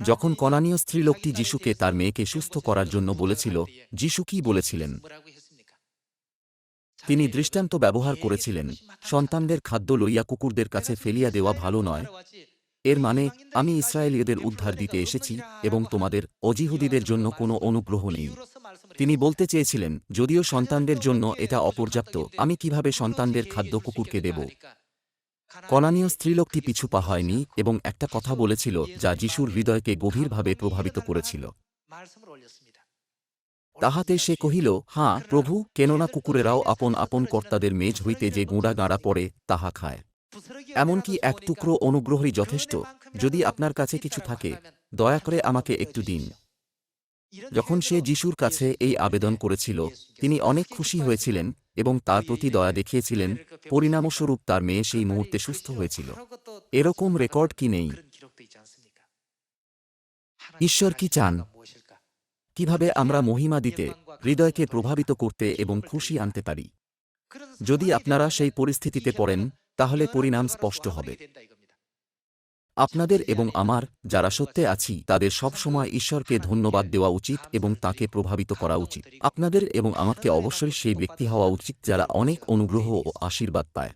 যখন কনানীয় স্ত্রীলোকটি যিশুকে তার মেয়েকে সুস্থ করার জন্য বলেছিল যিশু কি বলেছিলেন। তিনি দৃষ্টান্ত ব্যবহার করেছিলেন সন্তানদের খাদ্য লইয়া কুকুরদের কাছে ফেলিয়া দেওয়া ভালো নয়। এর মানে আমি ইসরায়েলীয়দের উদ্ধার দিতে এসেছি এবং তোমাদের অজিহুদীদের জন্য কোনো অনুগ্রহ নেই। তিনি বলতে চেয়েছিলেন যদিও সন্তানদের জন্য এটা অপর্যাপ্ত আমি কীভাবে সন্তানদের খাদ্য কুকুরকে দেব? কনানীয় স্ত্রীলোকটি পিছু পা হয়নি এবং একটা কথা বলেছিল যা যিশুর হৃদয়কে গভীরভাবে প্রভাবিত করেছিল। তাহাতে সে কহিল, হাঁ, প্রভু, কেননা কুকুরেরাও আপন আপন কর্তাদের মেজ হইতে যে গুঁড়া গাঁড়া পড়ে, তাহা খায়। এমনকি এক টুকরো অনুগ্রহই যথেষ্ট, যদি আপনার কাছে কিছু থাকে, দয়া করে আমাকে একটু দিন। যখন সে যিশুর কাছে এই আবেদন করেছিল, তিনি অনেক খুশি হয়েছিলেন এবং তার প্রতি দয়া দেখিয়েছিলেন পরিণামস্বরূপ তার মেয়ে সেই মুহূর্তে সুস্থ হয়েছিল। এরকম রেকর্ড কি নেই? ঈশ্বর কি চান? কীভাবে আমরা মহিমা দিতে হৃদয়কে প্রভাবিত করতে এবং খুশি আনতে পারি? যদি আপনারা সেই পরিস্থিতিতে পড়েন তাহলে পরিণাম স্পষ্ট হবে। আপনাদের এবং আমার, যারা সত্যে আছি, তাদের সব সময় ঈশ্বরকে ধন্যবাদ দেওয়া উচিত এবং তাকে প্রভাবিত করা উচিত। আপনাদের এবং আমাকে অবশ্যই সেই ব্যক্তি হওয়া উচিত যারা অনেক অনুগ্রহ ও আশীর্বাদ পায়।